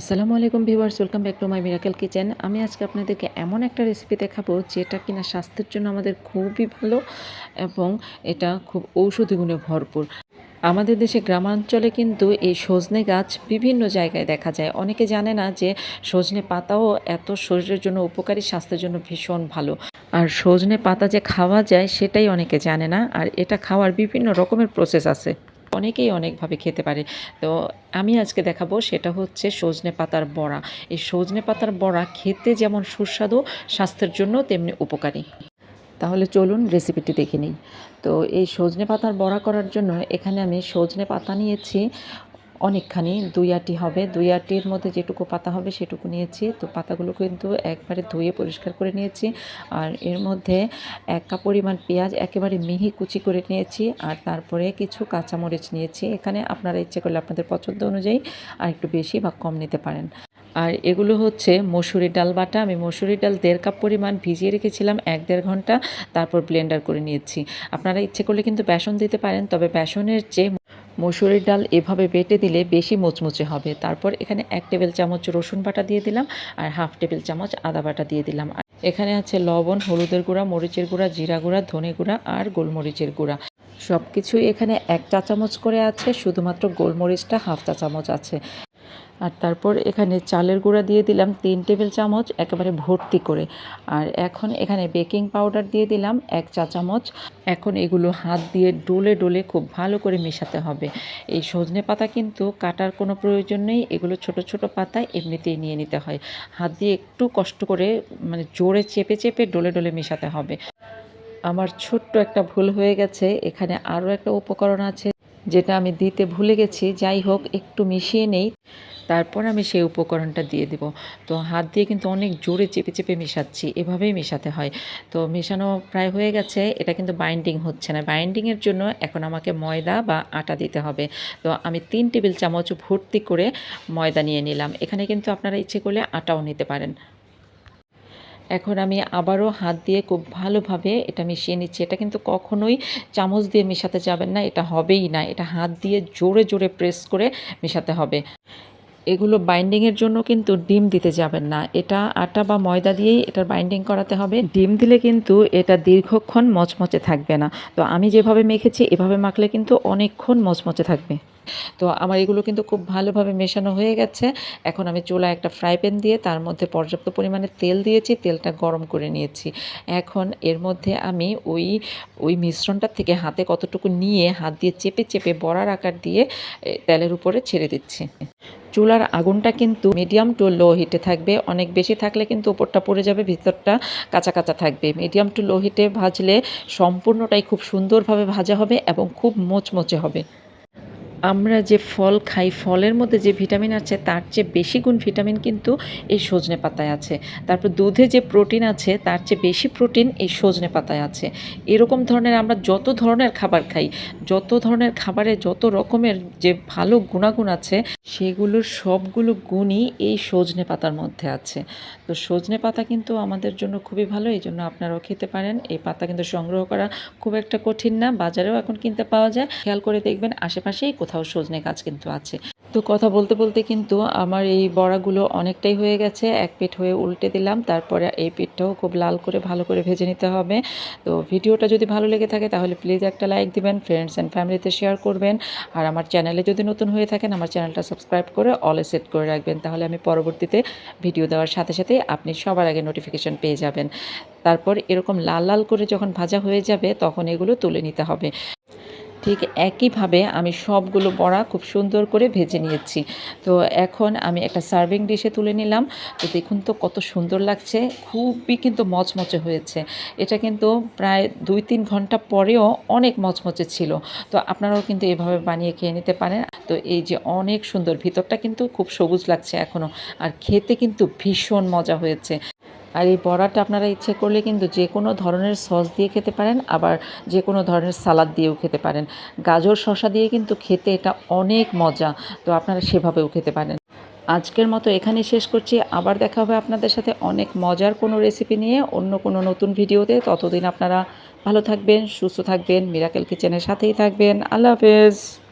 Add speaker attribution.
Speaker 1: আসসালামু আলাইকুম viewers, welcome back to my miracle kitchen. আমি আজকে আপনাদেরকে এমন একটা রেসিপি দেখাবো যেটা কিনা স্বাস্থ্যের জন্য আমাদের খুবই ভালো এবং এটা খুব ঔষধি গুণে ভরপুর। আমাদের দেশে গ্রামাঞ্চলে কিন্তু এই সজনে গাছ বিভিন্ন জায়গায় দেখা যায়। অনেকে জানে না যে সজনে পাতাও এত শরীরের জন্য উপকারী, স্বাস্থ্যের জন্য ভীষণ ভালো। আর সজনে পাতা যে খাওয়া যায় সেটাই অনেকে জানে না। আর এটা খাওয়ার বিভিন্ন রকমের প্রসেস আছে। অনেকেই অনেকভাবে খেতে পারে। তো আমি আজকে দেখাবো সেটা হচ্ছে সজনে পাতার বড়া। এই সজনে পাতার বড়া খেতে যেমন সুস্বাদু, স্বাস্থ্যের জন্য তেমনি উপকারী। তাহলে চলুন রেসিপিটি দেখে নিই। তো এই সজনে পাতার বড়া করার জন্য এখানে আমি সজনে পাতা নিয়েছি অনেকখানি, দুই আটি হবে। দুই আটির মধ্যে যেটুকু পাতা হবে সেটুকু নিয়েছি। তো পাতাগুলো কিন্তু একবারে ধুয়ে পরিষ্কার করে নিয়েছি। আর এর মধ্যে এক কাপ পরিমাণ পেঁয়াজ একেবারে মিহি কুচি করে নিয়েছি। আর তারপরে কিছু কাঁচামরিচ নিয়েছি। এখানে আপনারা ইচ্ছে করলে আপনাদের পছন্দ অনুযায়ী আর একটু বেশি বা কম নিতে পারেন। আর এগুলো হচ্ছে মসুরির ডাল বাটা। আমি মসুরির ডাল দেড় কাপ পরিমাণ ভিজিয়ে রেখেছিলাম এক দেড় ঘণ্টা। তারপর ব্লেন্ডার করে নিয়েছি। আপনারা ইচ্ছে করলে কিন্তু বেসন দিতে পারেন। তবে বেসনের চেয়ে মসুরির ডাল এভাবে বেটে দিলে বেশি মুচমুচে হবে। তারপর এখানে এক টেবিল চামচ রসুন বাটা দিয়ে দিলাম আর হাফ টেবিল চামচ আদা বাটা দিয়ে দিলাম। এখানে আছে লবণ, হলুদের গুঁড়া, মরিচের গুঁড়া, জিরা গুঁড়া, ধনে গুঁড়া আর গোলমরিচের গুঁড়া। সব কিছুই এখানে এক চা চামচ করে আছে, শুধুমাত্র গোলমরিচটা হাফ চা চামচ আছে। আর তারপর এখানে চালের গুঁড়া দিয়ে দিলাম তিন টেবিল চামচ একেবারে ভর্তি করে। আর এখন এখানে বেকিং পাউডার দিয়ে দিলাম এক চা চামচ। এখন এগুলো হাত দিয়ে ডোলে ডোলে খুব ভালো করে মেশাতে হবে। এই সজনে পাতা কিন্তু কাটার কোনো প্রয়োজন নেই, এগুলো ছোট ছোট পাতা এমনিতেই নিয়ে নিতে হয়। হাত দিয়ে একটু কষ্ট করে মানে জোরে চেপে চেপে ডোলে ডোলে মেশাতে হবে। আমার ছোট্ট একটা ভুল হয়ে গেছে, এখানে আরও একটা উপকরণ আছে। যেটা আমি দিতে ভুলে গেছি, যাই হোক, একটু মিশিয়ে নেই। তারপর আমি সেই উপকরণটা দিয়ে দেব। তো হাত দিয়ে কিন্তু অনেক জোরে চেপে চেপে মেশাচ্ছি, এভাবেই মেশাতে হয়। তো মেশানো প্রায় হয়ে গেছে, এটা কিন্তু বাইন্ডিং হচ্ছে না। বাইন্ডিংয়ের জন্য এখন আমাকে ময়দা বা আটা দিতে হবে। তো আমি তিন টেবিল চামচ ভর্তি করে ময়দা নিয়ে নিলাম। এখানে কিন্তু আপনারা ইচ্ছে করলে আটাও নিতে পারেন। এখন আমি আবারও হাত দিয়ে খুব ভালোভাবে এটা মিশিয়ে নিচ্ছি। এটা কিন্তু কখনোই চামচ দিয়ে মেশাতে যাবেন না, এটা হবেই না। এটা হাত দিয়ে জোরে জোরে প্রেস করে মেশাতে হবে। এগুলো বাইন্ডিংয়ের জন্য কিন্তু ডিম দিতে যাবেন না। এটা আটা বা ময়দা দিয়েই এটার বাইন্ডিং করাতে হবে। ডিম দিলে কিন্তু এটা দীর্ঘক্ষণ মচমচে থাকবে না। তো আমি যেভাবে মেখেছি, এভাবে মাখলে কিন্তু অনেকক্ষণ মচমচে থাকবে। তো আমার এগুলো কিন্তু খুব ভালোভাবে মেশানো হয়ে গেছে। এখন আমি চুলা একটা ফ্রাই প্যান দিয়ে তার মধ্যে পর্যাপ্ত পরিমাণে তেল দিয়েছি, তেলটা গরম করে নিয়েছি। এখন এর মধ্যে আমি ওই ওই মিশ্রণটার থেকে হাতে কতটুকু নিয়ে হাত দিয়ে চেপে চেপে বড়ার আকার দিয়ে তেলের উপরে ছেড়ে দিচ্ছি। চুলার আগুনটা কিন্তু মিডিয়াম টু লো হিটে থাকবে। অনেক বেশি থাকলে কিন্তু ওপরটা পড়ে যাবে, ভিতরটা কাঁচা কাঁচা থাকবে। মিডিয়াম টু লো হিটে ভাজলে সম্পূর্ণটাই খুব সুন্দরভাবে ভাজা হবে এবং খুব মোচমোচে হবে। আমরা যে ফল খাই, ফলের মধ্যে যে ভিটামিন আছে, তার চেয়ে বেশি গুণ ভিটামিন কিন্তু এই সজনে পাতায় আছে। তারপর দুধে যে প্রোটিন আছে, তার চেয়ে বেশি প্রোটিন এই সজনে পাতায় আছে। এরকম ধরনের আমরা যত ধরনের খাবার খাই, যত ধরনের খাবারে যত রকমের যে ভালো গুণাগুণ আছে, সেগুলোর সবগুলো গুণই এই সজনে পাতার মধ্যে আছে। তো সজনে পাতা কিন্তু আমাদের জন্য খুবই ভালো, এই জন্য আপনারাও খেতে পারেন। এই পাতা কিন্তু সংগ্রহ করা খুব একটা কঠিন না, বাজারেও এখন কিনতে পাওয়া যায়। খেয়াল করে দেখবেন, আশেপাশেই কোথাও সজনে গাছ কিন্তু আছে। তো কথা বলতে বলতে কিন্তু আমার এই বড়াগুলো অনেকটাই হয়ে গেছে। এক পিঠ হয়ে উল্টে দিলাম, তারপরে এই পিঠটাও খুব লাল করে ভালো করে ভেজে নিতে হবে। তো ভিডিওটা যদি ভালো লেগে থাকে তাহলে প্লিজ একটা লাইক দিবেন ফ্রেন্ডস অ্যান্ড ফ্যামিলিতে শেয়ার করবেন। আর আমার চ্যানেলে যদি নতুন হয়ে থাকেন, আমার চ্যানেলটা সাবস্ক্রাইব করে অলে সেট করে রাখবেন। তাহলে আমি পরবর্তীতে ভিডিও দেওয়ার সাথে সাথে আপনি সবার আগে নোটিফিকেশন পেয়ে যাবেন। তারপর এরকম লাল লাল করে যখন ভাজা হয়ে যাবে, তখন এগুলো তুলে নিতে হবে। ঠিক একইভাবে আমি সবগুলো বড়া খুব সুন্দর করে ভেজে নিয়েছি। তো এখন আমি একটা সার্ভিং ডিশে তুলে নিলাম। তো দেখুন তো কত সুন্দর লাগছে, খুবই কিন্তু মচমচে হয়েছে। এটা কিন্তু প্রায় দুই তিন ঘণ্টা পরেও অনেক মচমচে ছিল। তো আপনারাও কিন্তু এভাবে বানিয়ে খেয়ে নিতে পারেন। তো এই যে অনেক সুন্দর, ভিতরটা কিন্তু খুব সবুজ লাগছে এখনও আর খেতে কিন্তু ভীষণ মজা হয়েছে। আর এই বড়াটা আপনারা ইচ্ছে করলে কিন্তু যে কোনো ধরনের সস দিয়ে খেতে পারেন, আবার যে কোনো ধরনের সালাদ দিয়েও খেতে পারেন। গাজর শসা দিয়ে কিন্তু খেতে এটা অনেক মজা, তো আপনারা সেভাবেও খেতে পারেন। আজকের মতো এখানেই শেষ করছি। আবার দেখা হবে আপনাদের সাথে অনেক মজার কোনো রেসিপি নিয়ে অন্য কোনো নতুন ভিডিওতে। ততদিন আপনারা ভালো থাকবেন, সুস্থ থাকবেন মিরাকেল কিচেনের সাথেই থাকবেন। আল্লাহ হাফেজ।